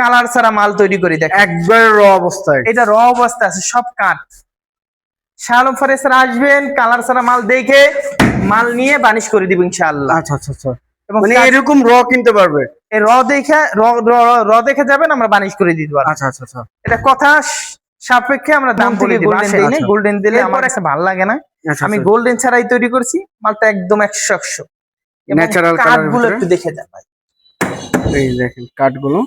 Colour ছাড়া মাল তৈরি করি দেখ একবার র অবস্থায় এটা। র অবস্থা আছে সব কাঠ। শালম ফারেসার আসবেন কালার ছাড়া মাল দেখে মাল নিয়ে বানিশ করে দিব ইনশাআল্লাহ। আচ্ছা আচ্ছা আচ্ছা। মানে এরকম র কিনতে পারবে? এই র দেখে র দেখে যাবেন আমরা বানিশ করে দিতে পারব আচ্ছা আচ্ছা আচ্ছা। এটা কথা সাপেক্ষে আমরা দাম বলে দিব গোল্ডেন গোল্ডেন দিই আচ্ছা। গোল্ডেন দিলে আমার কাছে ভালো লাগে না। আচ্ছা আমি আচ্ছা। গোল্ডেন ছাড়াই তৈরি করছি মালটা একদম একশো একশো। Natural colour এর কাঠগুলো একটু দেখে ভাই। এই দেখেন কাঠগুলো।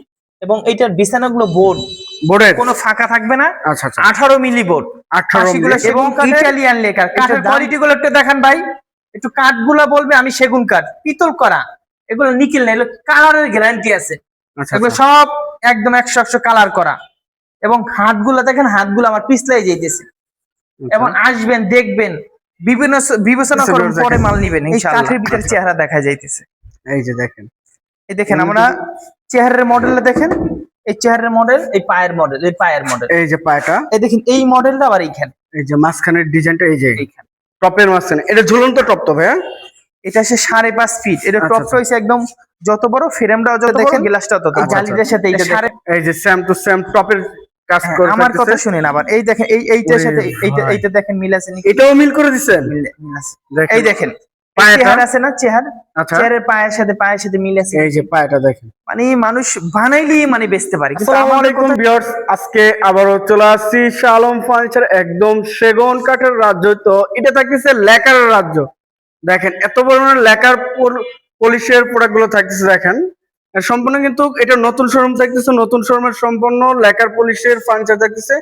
এবং এইটার বিছানাগুলো বোর্ড। বোর্ডের? কোনো ফাঁকা থাকবে না। আচ্ছা আচ্ছা। আঠারো মিলি বোর্ড। আঠারো কাশিগুলো এবং ইটালিয়ান লেকার কাঠের কোয়ালিটি গুলো একটু দেখান ভাই। একটু কাঠগুলো বলবে আমি সেগুন কাঠ। পিতল করা। এগুলো নিকেল না এগুলো কালারের গ্যারান্টি আছে। আচ্ছা এগুলো আচ্ছা। সব একদম একশো একশো কালার করা। এবং হাতগুলো দেখেন হাতগুলো আমার পিছলাই যাইতেছে এবং আসবেন দেখবেন বিভিন্ন বিবেচনা আচ্ছা, করুন পরে মাল নিবেন এই ইনশাআল্লাহ। কাঠের ভিতরে চেহারা দেখা যাইতেছে। এই যে দেখেন। এই দেখেন আমরা চেহারের মডেলটা দেখেন। এই চেহারের মডেল এই পায়ের মডেল এই পায়ের মডেল এই যে পায়টা। এই দেখেন এই মডেলটা আবার এইখানে। এই যে মাঝখানের ডিজাইনটা এই যে এইখানে। টপের মাঝখানে। এটা ঝুলন্ত টপ তো ভাইয়া? এটা হচ্ছে সাড়ে পাঁচ ফিট এটা আচ্ছা, টপটা আচ্ছা। হয়েছে একদম যত বড় ফ্রেমটাও যত দেখেন গ্লাসটা তত আচ্ছা, জালিটার সাথে এই যে স্যাম টু স্যাম টপের কাজ হ্যাঁ, করে আমার কথা। শুনেন আবার। এই দেখেন এই এইটার সাথে এইটা এইটা দেখেন মিল আছে নাকি? এটাও মিল করে আছে। এই দেখেন? চেহার আছে না চেহার? আচ্ছা। চেহারের পায়ের সাথে পায়ের সাথে মিল আছে? এই যে পায়টা দেখেন। মানে মানুষ বানাইলেই মানে বেচতে পারে। কিন্তু আসসালামু আলাইকুম ভিউয়ার্স আজকে আবারও চলে আসছি শালম ফার্নিচার একদম সেগুন কাঠের রাজ্য। তো এটা থাকতেছে লেকার রাজ্য। দেখেন এত পরিমাণে লেকার পলিশের প্রোডাক্টগুলো থাকতেছে দেখেন। সম্পূর্ণ কিন্তু এটা নতুন শোরুম থাকতেছে নতুন শোরুমের সম্পূর্ণ লেকার পলিশের ফার্নিচার থাকতেছে।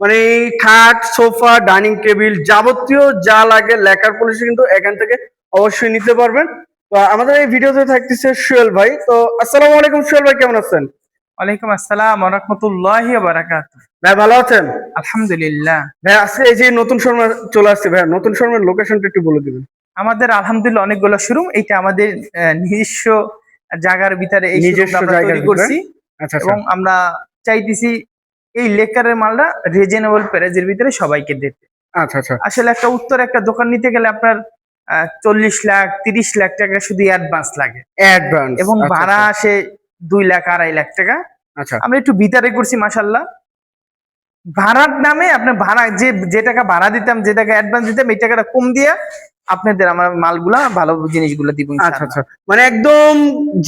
মানে খাট সোফা ডাইনিং টেবিল যাবতীয় যা লাগে লেখার পলিশে কিন্তু এখান থেকে অবশ্যই নিতে পারবেন। তো আমাদের এই ভিডিওতে থাকতেছে সুয়েল ভাই। তো আসসালামু আলাইকুম সুয়েল ভাই কেমন আছেন? ওয়ালাইকুম আসসালাম রাহমাতুল্লাহি ওয়া বারাকাতুহু। ভাই ভালো আছেন? আলহামদুলিল্লাহ। ভাই আজকে এই যে নতুন শর্মা চলে আসছে ভাই নতুন শর্মার লোকেশনটা একটু বলে দিবেন। আমাদের আলহামদুলিল্লাহ অনেকগুলো শোরুম এটা আমাদের নিজস্ব জায়গার ভিতরে এই নিজস্ব তৈরি করছি। আচ্ছা আচ্ছা। এবং আমরা চাইতেছি এই লেকারের মালটা রিজনেবল প্রাইজের ভিতরে সবাইকে দিতে। আচ্ছা আচ্ছা। আসলে একটা উত্তর একটা দোকান নিতে গেলে আপনার চল্লিশ লাখ তিরিশ লাখ টাকা শুধু অ্যাডভান্স লাগে। অ্যাডভান্স এবং ভাড়া আসে দুই লাখ আড়াই লাখ টাকা। আচ্ছা। আমরা একটু ভিতরে করছি মাসাল্লাহ ভাড়ার নামে আপনার ভাড়া যে যে টাকা ভাড়া দিতাম যে টাকা অ্যাডভান্স দিতাম এই টাকাটা কম দিয়ে আপনাদের আমার মালগুলা ভালো জিনিসগুলো দিব আচ্ছা আচ্ছা। মানে একদম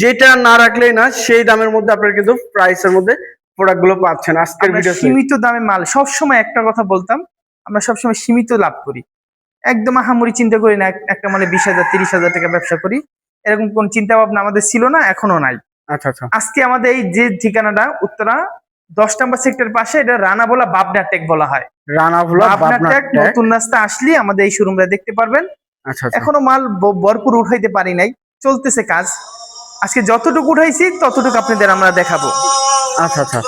যেটা না রাখলেই না সেই দামের মধ্যে আপনার কিন্তু প্রাইসের মধ্যে প্রোডাক্টগুলো পাচ্ছেন আজকের ভিডিও সীমিত দামে মাল সব সময় একটা কথা বলতাম আমরা সবসময় সীমিত লাভ করি। একদম আহামরি চিন্তা করি না একটা মানে বিশ হাজার তিরিশ হাজার টাকা ব্যবসা করি। এরকম কোন চিন্তা ভাবনা আমাদের ছিল না এখনও নাই। আচ্ছা আচ্ছা। আজকে আমাদের এই যে ঠিকানাটা উত্তরা দশ নম্বর সেক্টর পাশে এটা রানা বলা বাবনা টেক বলা হয়। রানা বাবনা টেক নতুন রাস্তা আসলে আমাদের এই শোরুমটা দেখতে পারবেন। আচ্ছা আচ্ছা। এখনও মাল ভরপুর উঠাইতে পারি নাই চলতেছে কাজ। আজকে যতটুকু উঠাইছি ততটুকু আপনাদের আমরা দেখাবো। আচ্ছা আচ্ছা।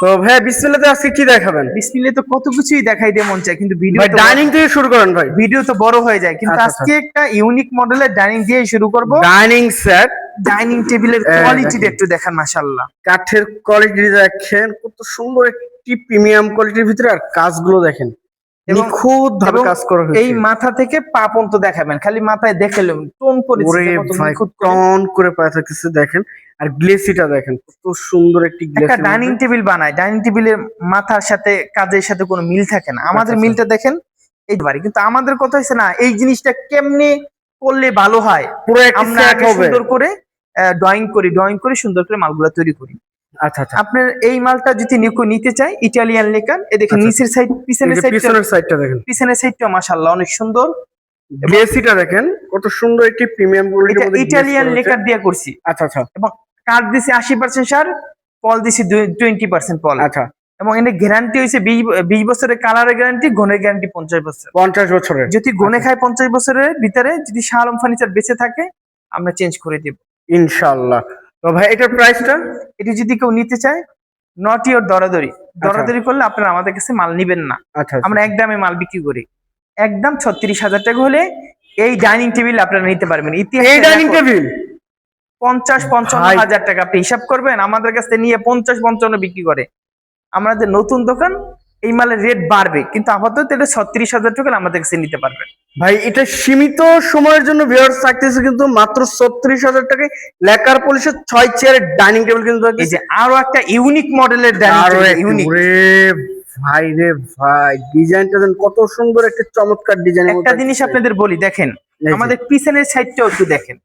তো ভাই বিসমিল্লাতে আজকে কি দেখাবেন? বিসমিল্লা তো কত কিছুই দেখাই দিয়ে মন চায় কিন্তু ভিডিও ভাই ডাইনিং থেকে শুরু করেন ভাই। ভিডিও তো বড় হয়ে যায় কিন্তু আচ্ছা, আজকে একটা ইউনিক মডেলের ডাইনিং দিয়ে শুরু করব। ডাইনিং সেট ডাইনিং টেবিলের কোয়ালিটি। একটু দেখান মাশাআল্লাহ। কাঠের কোয়ালিটি দেখেন কত সুন্দর একটি প্রিমিয়াম কোয়ালিটির ভিতরে আর কাজগুলো দেখেন। নিখুঁত ভাবে কাজ করা হয়েছে। এই মাথা থেকে পা পর্যন্ত দেখাবেন খালি মাথায় দেখালেন টোন। টন করে পায়ে থাকতেছে দেখেন। আর গ্লেসিটা দেখেন কত সুন্দর একটি একটা ডাইনিং টেবিল বানায় ডাইনিং টেবিলের মাথার সাথে কাজের সাথে কোনো মিল থাকে না। আমাদের আচ্ছা, মিলটা দেখেন এই বাড়ি। কিন্তু আমাদের কথা হচ্ছে না এই জিনিসটা কেমনে করলে ভালো হয়? পুরো আমরা সুন্দর করে ড্রয়িং করি ড্রয়িং করে সুন্দর করে মালগুলা তৈরি করি। আচ্ছা আচ্ছা। আপনার এই মালটা যদি নিকো নিতে চাই ইটালিয়ান লেকার এ দেখেন আচ্ছা, নিচের সাইড পিছনের সাইড পিছনের সাইডটা দেখেন। পিছনের সাইডটা মাশাআল্লাহ অনেক সুন্দর। গ্লেসিটা দেখেন কত সুন্দর একটি প্রিমিয়াম কোয়ালিটির মধ্যে ইটালিয়ান লেকার দিয়ে করছি। আচ্ছা আচ্ছা। কাঠ দিছি আশি পার্সেন্ট সার পল দিছি টোয়েন্টি পার্সেন্ট পল আচ্ছা। এবং এর গ্যারান্টি হয়েছে বিশ বছরের কালারের গ্যারান্টি গনের গ্যারান্টি পঞ্চাশ বছর পঞ্চাশ বছরের। যদি গনে আচ্ছা। খায় পঞ্চাশ বছরের ভিতরে যদি শাহ আলম ফার্নিচার বেঁচে থাকে আমরা চেঞ্জ করে দেব। ইনশাআল্লাহ। তো ভাই এটার প্রাইসটা এটি যদি কেউ নিতে চায় নট ইওর দরাদরি। দরাদরি করলে আপনারা আমাদের কাছে মাল নিবেন না। আচ্ছা আমরা এক দামে মাল বিক্রি করি। একদম ছত্রিশ হাজার টাকা হলে এই ডাইনিং টেবিল আপনারা নিতে পারবেন। এই ডাইনিং টেবিল পঞ্চাশ পঞ্চান্ন। হাজার টাকা আপনি হিসাব করবেন। আমাদের কাছে নিয়ে পঞ্চাশ পঞ্চান্ন বিক্রি করে। আমাদের নতুন দোকান এই মালের রেট বাড়বে কিন্তু আপাতত এটা ছত্রিশ হাজার টাকা আমাদের কাছে নিতে পারবেন ভাই এটা সীমিত সময়ের জন্য ভিউয়ার্স থাকতেছে কিন্তু মাত্র ছত্রিশ হাজার টাকায় লেকার পলিশের ছয় চেয়ারের ডাইনিং টেবিল কিন্তু এই যে আরও একটা ইউনিক মডেলের ইউনিক ভাই রে ভাই ডিজাইনটা কত সুন্দর একটা চমৎকার ডিজাইন একটা জিনিস আপনাদের বলি দেখেন আমাদের পিছনের সাইডটাও একটু দেখেন।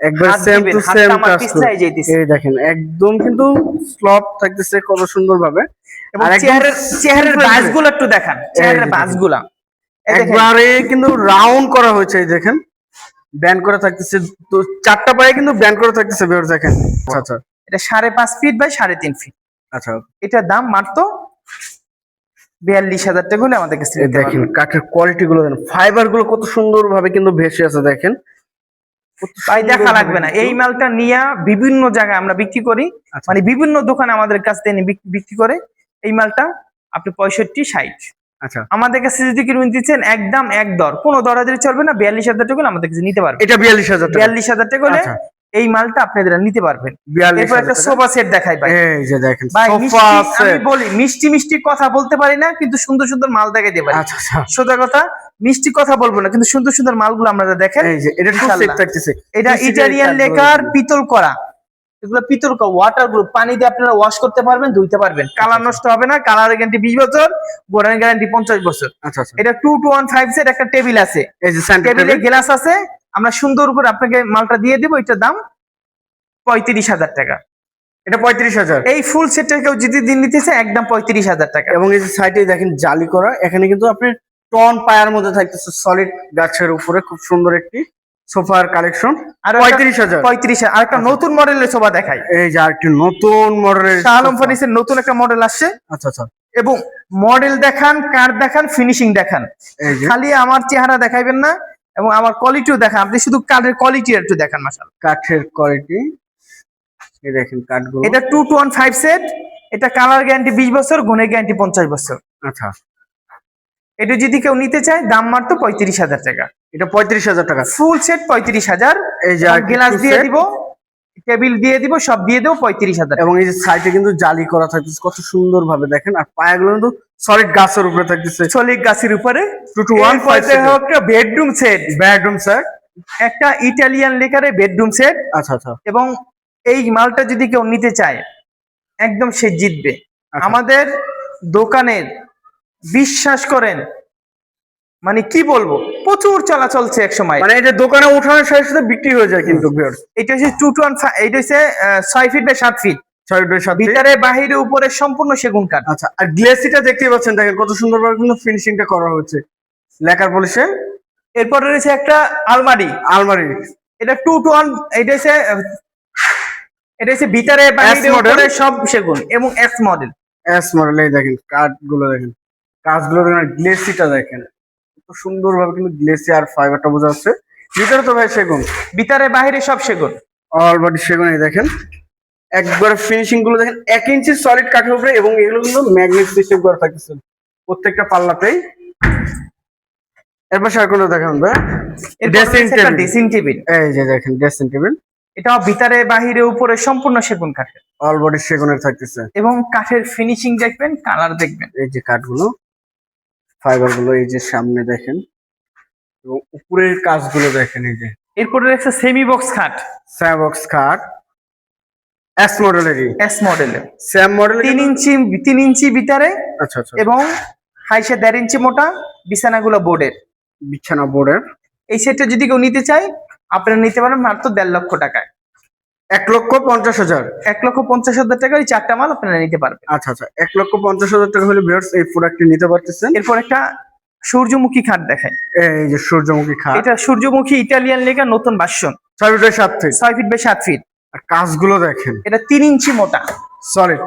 একবার সেম টু সেম কাজ এই দেখেন একদম কিন্তু স্লপ থাকতেছে কত সুন্দর ভাবে এবং চেহারের চেহারের বাসগুলো একটু দেখান চেহারের দেখেন। বাসগুলা। একবারে কিন্তু রাউন্ড করা হয়েছে এই দেখেন। ব্যান্ড করা থাকতেছে তো চারটা পায়ে কিন্তু ব্যান্ড করা থাকতেছে দেখেন। আচ্ছা আচ্ছা। এটা সাড়ে পাঁচ ফিট বাই সাড়ে তিন ফিট আচ্ছা। এটার দাম মাত্র বিয়াল্লিশ হাজার টাকা হলে আমাদের কাছে দেখেন কাঠের কোয়ালিটি গুলো দেখেন। ফাইবারগুলো কত সুন্দর ভাবে কিন্তু ভেসে আছে দেখেন। তাই দেখা লাগবে না। এই মালটা নিয়ে বিভিন্ন জায়গায় আমরা বিক্রি করি। আচ্ছা। মানে বিভিন্ন দোকানে আমাদের কাছ থেকে বিক্রি করে। এই মালটা আপনি পঁয়ষট্টি ষাট। আচ্ছা। আমাদের কাছে যদি কিনুন দিচ্ছেন একদম এক দর কোনো দরাদরি চলবে না বিয়াল্লিশ হাজার টাকা আমাদের কাছে নিতে পারবেন। এটা বিয়াল্লিশ হাজার বিয়াল্লিশ হাজার টাকা হলে আচ্ছা। এই মালটা আপনাদের নিতে পারবেন। এরপর একটা সোফা সেট দেখাই ভাই। এই যে দেখেন সোফা মিষ্টি- আছে আমি বলি মিষ্টি মিষ্টি কথা বলতে পারি না কিন্তু সুন্দর সুন্দর মাল দেখাইতে পারি আচ্ছা আচ্ছা। সোজা কথা মিষ্টি কথা বলব না কিন্তু সুন্দর সুন্দর মালগুলো আপনারা দেখেন এই যে এটা ইটালিয়ান লেকার পিতল করা। এগুলো পিতল ওয়াটার গ্রুপ পানি দিয়ে আপনারা ওয়াশ করতে পারবেন ধুইতে পারবেন। কালার নষ্ট হবে না কালার গ্যারান্টি বিশ বছর গোড়ার গ্যারান্টি পঞ্চাশ বছর। আচ্ছা আচ্ছা। এটা two two one five set একটা টেবিল আছে। টেবিলে গ্লাস আছে আমরা সুন্দর করে আপনাকে মালটা দিয়ে দেবো এটার দাম পঁয়ত্রিশ হাজার টাকা। এটা পঁয়ত্রিশ হাজার? এই ফুল সেটটা কেউ যদি দিন নিতেছে একদম পঁয়ত্রিশ হাজার টাকা। এবং এই যে সাইডে দেখেন জালি করা এখানে কিন্তু আপনি টন পায়ার মধ্যে থাকতেছে সলিড গাছের উপরে খুব সুন্দর একটি সোফার কালেকশন। আর পঁয়ত্রিশ হাজার। পঁয়ত্রিশ আর একটা নতুন মডেলের সোফা দেখাই। এই যে আরেকটি নতুন মডেলের শাহ আলম ফার্নিসের নতুন একটা মডেল আসছে। আচ্ছা আচ্ছা। এবং মডেল দেখান কার দেখান ফিনিশিং দেখান। খালি আমার চেহারা দেখাইবেন না এবং আমার কোয়ালিটিও দেখান। আপনি শুধু কাঠের কোয়ালিটি একটু দেখান মাসাল কাঠের কোয়ালিটি। এই দেখেন কাঠগুলো। এটা two two one five set এটা কালার গ্যারান্টি বিশ বছর গুণের গ্যারান্টি পঞ্চাশ বছর। আচ্ছা। এটা যদি কেউ নিতে চায় দাম মাত্র পঁয়ত্রিশ হাজার টাকা। এটা পঁয়ত্রিশ হাজার টাকা। ফুল সেট পঁয়ত্রিশ হাজার। এই যে গ্লাস দিয়ে দিব টেবিল দিয়ে দিব সব দিয়ে দেবো পঁয়ত্রিশ হাজার এবং এই যে সাইডে কিন্তু জালি করা থাকতেছে কত সুন্দর ভাবে দেখেন। আর পায়াগুলো কিন্তু সলিড গাছের উপরে থাকতেছে। চলিক গাছের উপরে। টু টু ওয়ান একটা বেডরুম সেট বেডরুম স্যার একটা ইটালিয়ান লেকারে বেডরুম সেট আচ্ছা আচ্ছা। এবং এই মালটা যদি কেউ নিতে চায় একদম সে জিতবে। আচ্ছা। আমাদের দোকানের বিশ্বাস করেন। মানে কি বলব? প্রচুর চলাচলছে এক সময়। মানে যে দোকানে উঠানোর সাথে সাথে বিক্রি হয়ে যায় কিন্তু এটা হচ্ছে টু টু এটা হচ্ছে ছয় ফিট বাই সাত ফিট ভিতরে বাহিরে উপরে সম্পূর্ণ সেগুন কাঠ। আচ্ছা আর গ্লেসিটা দেখতেই পাচ্ছেন দেখেন কত সুন্দরভাবে কিন্তু ফিনিশিংটা করা পলিশে। এরপরে রয়েছে একটা আলমারি। আলমারি। এটা টু টু ওয়ান এটা হচ্ছে এটা হচ্ছে ভিতরে বাহিরে উপরে সব সেগুন। এবং এক্স মডেল এস মডেল এই দেখেন কাঠগুলো দেখেন। কাজগুলো দেখেন গ্লেসিটা দেখেন। কত সুন্দরভাবে কিন্তু গ্লেসি আর ফাইবারটা বোঝা যাচ্ছে। ভিতরে তো ভাই সেগুন। ভিতরে বাহিরে সব সেগুন। অল বডি সেগুন এই দেখেন। একবার ফিনিশিংগুলো দেখেন এক ইঞ্চি সলিড কাঠের উপরে এবং এগুলো কিন্তু ম্যাগনেট সিস্টেম করা থাকতেছে প্রত্যেকটা পাল্লাতেই। এরপর আর কোনো দেখান ভাই? ড্রেসিং টেবিল ড্রেসিং টেবিল এই যে দেখেন ড্রেসিং টেবিল এটাও ভিতরে বাহিরে উপরে সম্পূর্ণ সেগুন কাঠের। অল বডি সেগুনের থাকতেছে। এবং কাঠের ফিনিশিং দেখবেন কালার দেখবেন। এই যে কাঠগুলো। ফাইবারগুলো এই যে সামনে দেখেন। এবং উপরের কাজগুলো দেখেন এই যে। এরপরে রয়েছে সেমি বক্স খাট। সেমি স্যাবক্স খাট। এস মডেলেরই এস মডেলের স্যাম মডেল তিন ইঞ্চি তিন ইঞ্চি ভিতরে আচ্ছা আচ্ছা। এবং হাইসে দেড় ইঞ্চি মোটা বিছানাগুলো বোর্ডের বিছানা বোর্ডের এই সেটটা যদি কেউ নিতে চায় আপনারা নিতে পারেন মাত্র দেড় লক্ষ টাকায়। এক লক্ষ পঞ্চাশ হাজার। এক লক্ষ পঞ্চাশ হাজার টাকা ওই চারটা মাল আপনারা নিতে পারবেন। আচ্ছা আচ্ছা। এক লক্ষ পঞ্চাশ হাজার টাকা হলে বিয়ার্স এই প্রোডাক্টটি নিতে পারতেছেন? এরপর একটা সূর্যমুখী খাট দেখায় এই যে সূর্যমুখী খাট। এটা সূর্যমুখী ইটালিয়ান লেখা নতুন ভার্সন। ছয় ফিটের সাত ফিট। ছয় ফিট বাই সাত ফিট। আর কাজগুলো দেখেন। এটা তিন ইঞ্চি মোটা। সলিড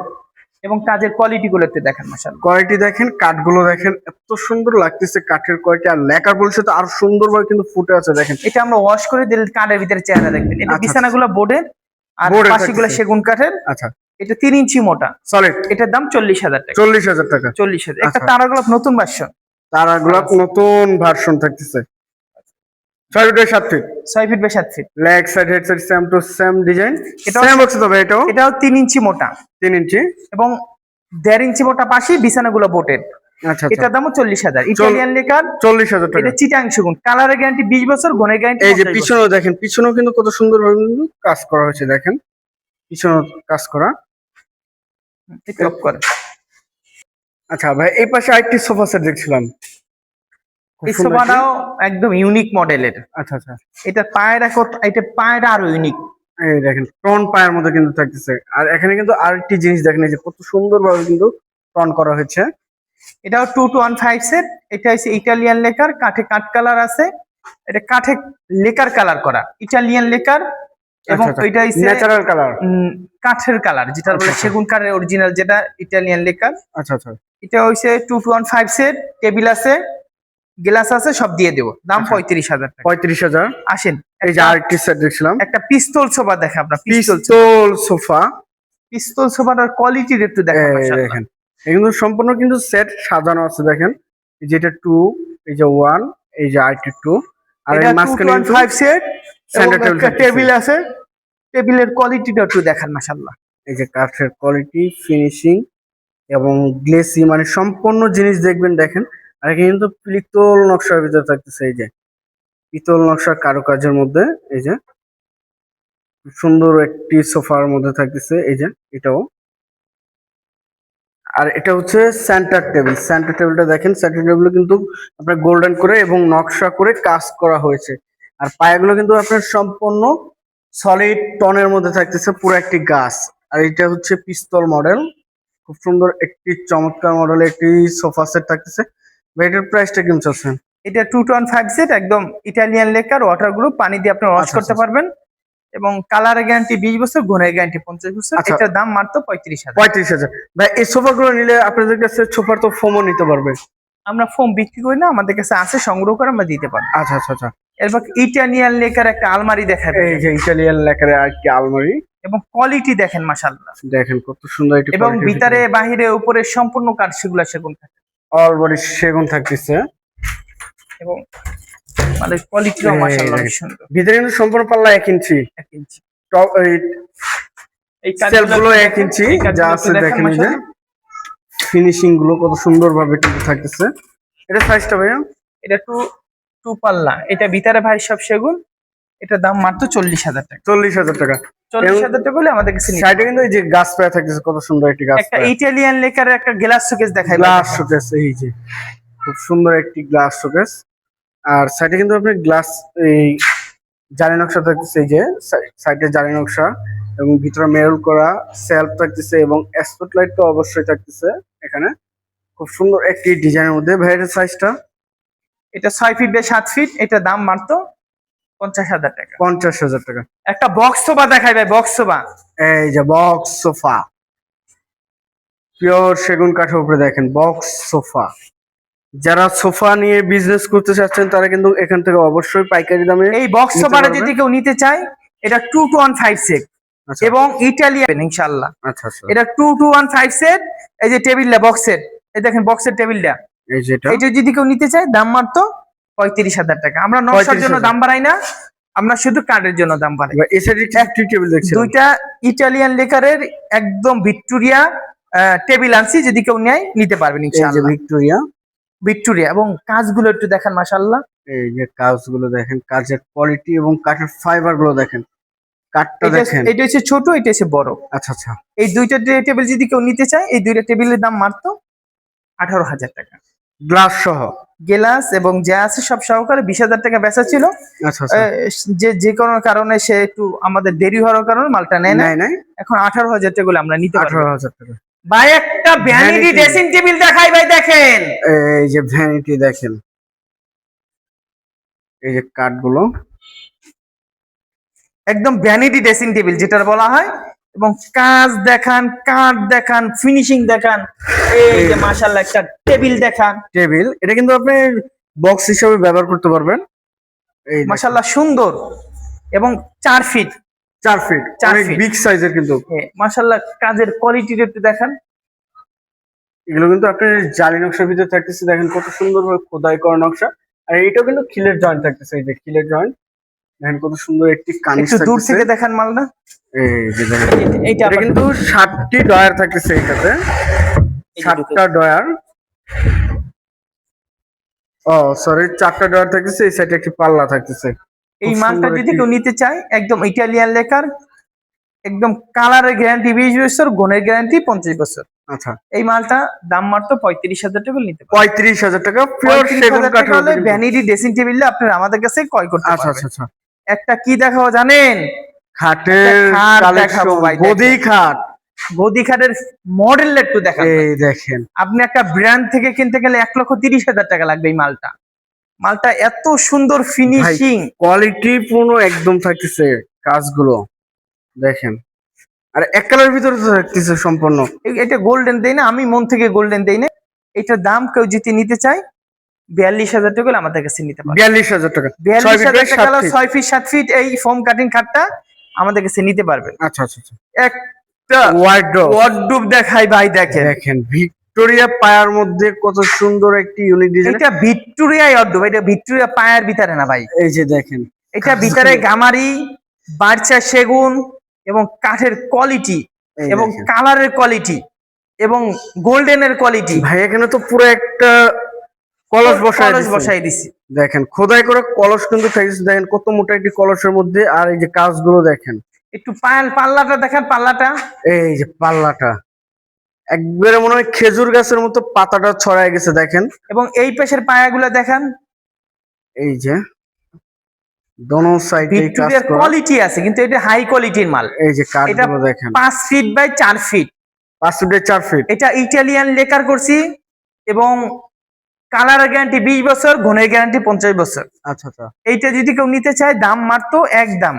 এবং কাজের কোয়ালিটি গুলো একটু দেখেন মাসাল কোয়ালিটি দেখেন কাঠগুলো দেখেন এত সুন্দর লাগতেছে কাঠের কোয়ালিটি আর লেকার বলছে তো আরও সুন্দরভাবে কিন্তু ফুটে আছে দেখেন। এটা আমরা ওয়াশ করে দিলে কাঠের ভিতরে চেহারা দেখবেন। এটা আচ্ছা, বিছানাগুলো বোর্ডের আর পাশিগুলো সেগুন কাঠের। আচ্ছা। এটা তিন ইঞ্চি মোটা। সলিড এটার দাম চল্লিশ হাজার টাকা। চল্লিশ হাজার টাকা। চল্লিশ হাজার। একটা আচ্ছা। নতুন ভার্সন তারাগুলো নতুন ভার্সন থাকতেছে। ছয় ফিটের সাত ফিট ছয় ফিট বাই সাত feet leg side head side same to same design এটাও- সেম হচ্ছে তবে এটাও? এটাও তিন ইঞ্চি মোটা। তিন ইঞ্চি। এবং দেড় ইঞ্চি মোটা পাশি বিছানাগুলো বোটের আচ্ছা আচ্ছা এটার দামও চল্লিশ হাজার। ইটালিয়ান লেকার চল্লিশ হাজার টাকা। এটা গুণ কালারের গ্যারান্টি বিশ বছর গুণের গ্যারান্টি এই যে পিছনেও দেখেন পিছনেও কিন্তু কত সুন্দর কিন্তু কাজ করা হয়েছে দেখেন। পিছনেও কাজ করা। করে। আচ্ছা ভাই এই পাশে আরেকটি সোফা সেট দেখছিলাম। এই সোফাটাও একদম ইউনিক মডেলের আচ্ছা আচ্ছা। এটা পায়রা কত এটা পায়রা আরও ইউনিক এই দেখেন টন পায়ের মধ্যে কিন্তু থাকতেছে। আর এখানে কিন্তু আরেকটি জিনিস দেখেন এই যে কত সুন্দর ভাবে কিন্তু টন করা হয়েছে। এটাও two two one five set এটা হচ্ছে ইটালিয়ান লেকার কাঠে কাঠ কালার আছে। এটা কাঠে লেকার কালার করা ইটালিয়ান লেকার এবং এটা হচ্ছে ন্যাচারাল কালার কাঠের কালার যেটা বলে আচ্ছা, আচ্ছা। সেগুন কাঠের অরিজিনাল যেটা ইটালিয়ান লেকার আচ্ছা আচ্ছা। এটা হচ্ছে two two one five set table আছে গ্লাস আছে সব দিয়ে দেবো। দাম আচ্ছা। পঁয়ত্রিশ হাজার টাকা। পঁয়ত্রিশ হাজার। আসেন এই যে আরেকটি সেট দেখছিলাম। একটা পিস্তল সোফা দেখে আপনার পিস্তল সোফা। পিস্তল সোফাটার কোয়ালিটির একটু। দেখেন। এগুলো সম্পূর্ণ কিন্তু সেট সাজানো আছে দেখেন। এই যেটা টু এই যে ওয়ান এই যে আরেকটি টু আর এই মাঝখানে ফাইভ সেট থাকতেছে। টেবিল আছে। টেবিলের কোয়ালিটিটা একটু দেখান মাশাল্লাহ এই যে কাঠের কোয়ালিটি ফিনিশিং এবং গ্লেসি মানে সম্পূর্ণ জিনিস দেখবেন দেখেন। আর এখানে কিন্তু পিতল নকশার ভিতরে থাকতেছে এই যে। পিতল নকশার কারুকাজের মধ্যে এই যে। সুন্দর একটি সোফার মধ্যে থাকতেছে এই যে এটাও। আর এটা হচ্ছে সেন্টার টেবিল সেন্টার টেবিলটা দেখেন সেন্টার টেবিল কিন্তু আপনার গোল্ডেন করে এবং নকশা করে কাজ করা হয়েছে। আর পায়াগুলো কিন্তু আপনার সম্পূর্ণ সলিড টনের মধ্যে থাকতেছে পুরো একটি গাছ। আর এটা হচ্ছে পিস্তল মডেল খুব সুন্দর একটি চমৎকার মডেলের একটি সোফা সেট থাকতেছে। এটার প্রাইসটা কেমন চাচ্ছেন? এটা two two one five set একদম ইটালিয়ান লেকার ওয়াটার গ্রুপ পানি দিয়ে আপনি ওয়াশ আচ্ছা, করতে আচ্ছা। পারবেন। এবং কালার গ্যারান্টি বিশ বছর গুণের গ্যারান্টি পঞ্চাশ বছর আচ্ছা। এটার দাম মাত্র পঁয়ত্রিশ হাজার। পঁয়ত্রিশ হাজার। ভাই এই সোফা গুলো নিলে আপনাদের কাছে সোফার তো ফোমও নিতে পারবে। আমরা ফোম বিক্রি করি না আমাদের কাছে আছে সংগ্রহ করে আমরা দিতে পারি আচ্ছা আচ্ছা আচ্ছা। এরপর ইটালিয়ান লেকার একটা আলমারি দেখাবে এই যে ইটালিয়ান লেকারে আরেকটি আলমারি। এবং কোয়ালিটি দেখেন মাশাল্লাহ দেখেন কত সুন্দর একটি এবং ভিতরে বাহিরে উপরে সম্পূর্ণ কাঠ সেগুলো সেগুন থাকে। অল বডি সেগুন থাকতেছে। এবং মানে কোয়ালিটিও এই মাশাল্লাহ দেখেন। সুন্দর। ভিতরে কিন্তু সম্পূর্ণ পাল্লা এক ইঞ্চি এক ইঞ্চি টপ এই এই সেলফগুলো কাজগুলো ইঞ্চি যা আছে দেখেন যে। ফিনিশিংগুলো কত সুন্দর ভাবে কিন্তু থাকতেছে। এটা সাইজটা ভাইয়া? এটা টু টু পাল্লা। এটা ভিতরে ভাই সব সেগুন। এটা দাম মাত্র চল্লিশ হাজার টাকা। চল্লিশ হাজার টাকা। চল্লিশ হাজার টাকা হলে আমাদের কাছে সাইডে কিন্তু এই যে গাছ পায়া থাকতেছে কত সুন্দর একটি গাছ একটা ইটালিয়ান একটা গ্লাস শোকেস দেখাই গ্লাস শোকেস এই যে। খুব সুন্দর একটি গ্লাস শোকেস আর সাইডে কিন্তু আপনার গ্লাস এই জালি নকশা থাকতেছে এই যে সাইডে জালি নকশা এবং ভিতরে মেরুল করা সেলফ থাকতেছে এবং স্পটলাইট তো অবশ্যই থাকতেছে এখানে। খুব সুন্দর একটি ডিজাইনের মধ্যে। ভাইয়ের সাইজটা এটা ছয় ফিট বাই সাত ফিট এটা দাম মাত্র পঞ্চাশ হাজার টাকা। পঞ্চাশ হাজার টাকা। একটা বক্স সোফা দেখাই ভাই বক্স সোফা এই যে বক্স সোফা পিওর সেগুন কাঠের উপরে দেখেন বক্স সোফা যারা সোফা নিয়ে বিজনেস করতে চাচ্ছেন তারা কিন্তু এখান থেকে অবশ্যই পাইকারি দামে এই বক্স সোফাটা যদি কেউ নিতে চায় এটা two two one five set এবং ইটালিয়ান ইনশাল্লাহ আচ্ছা আচ্ছা। এটা two two one five set এই যে টেবিলটা বক্সের এই দেখেন বক্সের টেবিলটা এটা। যদি কেউ নিতে চায় দাম মাত্র পঁয়ত্রিশ হাজার টাকা। আমরা নকশার জন্য দাম বাড়াই না আমরা শুধু কার্ডের জন্য দাম বাড়াই। দুইটা ইটালিয়ান লেকারের একদম ভিক্টোরিয়া টেবিল আনছি যদি কেউ নেয় নিতে পারবেন ভিক্টোরিয়া ভিক্টোরিয়া এবং কাজগুলো একটু দেখেন মাশাআল্লাহ। এই যে কাজগুলো দেখেন কাজের কোয়ালিটি এবং কাঠের ফাইবারগুলো দেখেন। কাঠটা দেখেন। এটা হচ্ছে ছোট এটা হচ্ছে বড়। আচ্ছা আচ্ছা। এই দুইটা টেবিল যদি কেউ নিতে চায় এই দুইটা টেবিলের দাম মাত্র আঠারো হাজার টাকা। গ্লাস সহ? গেলাস এবং যা আছে সব সহকারে বিশ হাজার টাকা বেচা ছিল। আচ্ছা আচ্ছা। যে যে কোনো কারণে সে একটু আমাদের দেরি হওয়ার কারণে মালটা নেয় না। নাই? এখন আঠারো হাজার টাকা আমরা নিতে আঠারো হাজার টাকা। ভাই একটা ভ্যানিটি ড্রেসিং টেবিল দেখাই ভাই দেখেন। এই যে ভ্যানিটি দেখেন। এই যে কাঠগুলো একদম ভ্যানিটি ড্রেসিং টেবিল যেটা বলা হয়। এবং কাজ দেখান কাঠ দেখান ফিনিশিং দেখান। এই যে মাশাআল্লাহ একটা টেবিল দেখান। টেবিল এটা কিন্তু আপনি বক্স হিসেবে ব্যবহার করতে পারবেন। এই দেখেন, মাশাআল্লাহ সুন্দর। এবং চার ফিট চার ফিট অনেক বিগ সাইজের কিন্তু। মাশাআল্লাহ কাজের কোয়ালিটিটা একটু দেখান। এগুলো কিন্তু আপনার জালি নকশার ভিতরে থাকতেছে দেখেন কত সুন্দর ভাবে খোদাই করা নকশা। আর এটাও কিন্তু খিলের জয়েন্ট থাকতেছে এই যে খিলের জয়েন্ট দেখেন কত সুন্দর একটি কানিস একটু দূর থেকে দেখান এই যে দেখেন এইটা এটা কিন্তু ষাটটি ডয়ার থাকতেছে এটাতে। এই সাতটা ডয়ার ও সরি চারটা ডয়ার থাকতেছে এই সাইডে একটি পাল্লা থাকতেছে। এই মালটা যদি কেউ নিতে চায় একদম ইটালিয়ান লেকার একদম কালারের গ্যারান্টি বিশ বছর গুণের গ্যারান্টি পঞ্চাশ বছর। আচ্ছা। এই মালটা দাম মাত্র পঁয়ত্রিশ হাজার টাকা নিতে পঁয়ত্রিশ হাজার টাকা ভ্যানিটি ড্রেসিং টেবিল আপনার আমাদের কাছে ক্রয় করতে আচ্ছা আচ্ছা আচ্ছা। একটা কি দেখাবো জানেন? খাটের দেখাবো গদি খাট। গদি খাটের মডেল একটু দেখাবো এই দেখেন। আপনি একটা ব্র্যান্ড থেকে কিনতে গেলে এক লক্ষ তিরিশ হাজার টাকা লাগবে এই মালটা। মালটা এত সুন্দর ফিনিশিং কোয়ালিটি পূর্ণ একদম থাকতেছে কাজগুলো। দেখেন। আর এক কালার ভিতরে তো থাকতেছে সম্পূর্ণ। এটা গোল্ডেন দেই না আমি মন থেকে গোল্ডেন দেই না। এটার দাম কেউ যদি নিতে চায় বিয়াল্লিশ হাজার টাকা হলে আমাদের কাছে নিতে পারবে। বিয়াল্লিশ হাজার টাকা। বিয়াল্লিশ হাজার টাকা ছয় ফিট সাত ফিট এই ফোম কাটিং খাটটা আমাদের কাছে নিতে পারবেন আচ্ছা আচ্ছা আচ্ছা। একটা ওয়ার্ড্রপ ওয়ার্ডরোব দেখাই ভাই দেখেন। দেখেন ভিক্টোরিয়া পায়ার মধ্যে কত সুন্দর একটি ইউনিক ডিজাইন এটা ভিক্টোরিয়া ওয়ার্ডরোব এটা ভিক্টোরিয়া পায়ার ভিতরে না ভাই। এই যে দেখেন। এটা ভিতরে গামারি বাড়চা সেগুন এবং কাঠের কোয়ালিটি এবং। কালারের কোয়ালিটি এবং গোল্ডেনের কোয়ালিটি ভাই এখানে তো পুরো একটা কলস বসাই কলস বসাই দিছি। দেখেন খোদাই করে কলস কিন্তু দেখেন কত মোটা একটি কলসের মধ্যে। আর এই যে কাজগুলো দেখেন। একটু পায়াল পাল্লাটা দেখেন পাল্লাটা। এই যে পাল্লাটা। একবারে মনে হয় খেজুর গাছের মতো পাতাটা ছড়ায় গেছে দেখেন। এবং এই পেশের পায়াগুলো দেখেন। এই যে দোনো সাইডে কোয়ালিটি আছে কিন্তু এটা হাই কোয়ালিটির মাল। এই যে কাঠগুলো দেখেন। পাঁচ ফিট বাই ফিট চার ফিট এটা ইটালিয়ান লেকার করছি এবং কালার গ্যারান্টি বিশ বছর ঘনের গ্যারান্টি পঞ্চাশ বছর। আচ্ছা আচ্ছা। এইটা যদি কেউ নিতে চায় দাম মাত্র এক দাম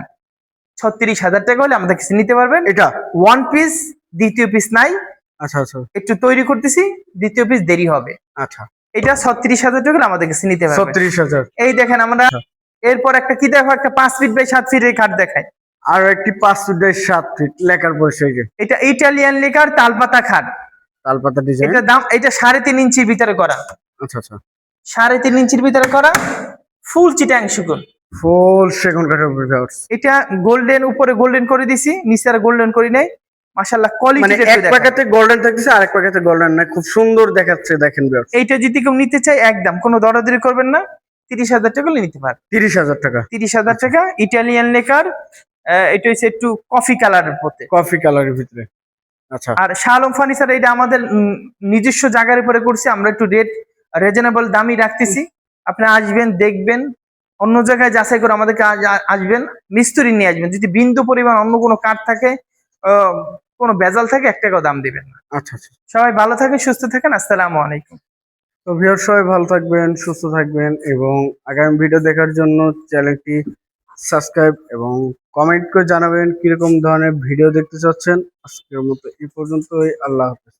ছত্রিশ হাজার টাকা হলে আমাদের কাছে নিতে পারবেন। এটা? ওয়ান পিস দ্বিতীয় পিস নাই। আচ্ছা আচ্ছা। একটু তৈরি করতেছি দ্বিতীয় পিস দেরি হবে। আচ্ছা। এটা ছত্রিশ হাজার টাকা আমাদের কাছে নিতে পারবেন ছত্রিশ হাজার। এই দেখেন আমরা এরপর একটা কি দেখো একটা পাঁচ ফিট বাই সাত ফিটের খাট দেখায় আর একটি পাঁচ ফুটের সাত ফিট লেখার যে এটা ইটালিয়ান লেকার তালপাতা খাট। তালপাতা ডিজাইন এটা দাম এটা সাড়ে তিন ইঞ্চির ভিতরে করা। আচ্ছা আচ্ছা। সাড়ে তিন ইঞ্চির ভিতরে করা ফুল চিটাং শুকুন। ফুল সেগুন কাঠের এটা গোল্ডেন উপরে গোল্ডেন করে দিছি নিচে আর গোল্ডেন করি নাই। মাশাল্লাহ মানে এক প্যাকেটে গোল্ডেন থাকতেছে আর এক প্যাকেটে গোল্ডেন নাই। খুব সুন্দর দেখাচ্ছে দেখেন। এইটা যদি কেউ নিতে চায় একদম কোনো দরাদরি করবেন না। তিরিশ হাজার টাকা নিতে পারবে। তিরিশ হাজার টাকা। তিরিশ হাজার টাকা ইটালিয়ান লেকার এটা হচ্ছে একটু কফি কালারের পথে কফি কালারের ভিতরে। আচ্ছা। আর শালম ফার্নিচার এটা আমাদের নিজস্ব জায়গার উপরে করছি আমরা একটু রেট রিজনেবল দামই রাখতেছি। আপনি আসবেন দেখবেন অন্য জায়গায় যাচাই করে আমাদেরকে আসবেন মিস্ত্রি নিয়ে আসবেন। যদি বিন্দু পরিমাণ অন্য কোনো কাঠ থাকে কোনো বেজাল থাকে এক টাকাও দাম দিবেন না। আচ্ছা আচ্ছা। সবাই ভালো থাকেন সুস্থ থাকেন আসসালামু আলাইকুম। তো ভিউয়ার সবাই ভালো থাকবেন সুস্থ থাকবেন এবং আগামী ভিডিও দেখার জন্য চ্যানেলটি সাবস্ক্রাইব এবং কমেন্ট করে জানাবেন কীরকম ধরনের ভিডিও দেখতে চাচ্ছেন। আজকের মতো এই পর্যন্তই আল্লাহ হাফেজ।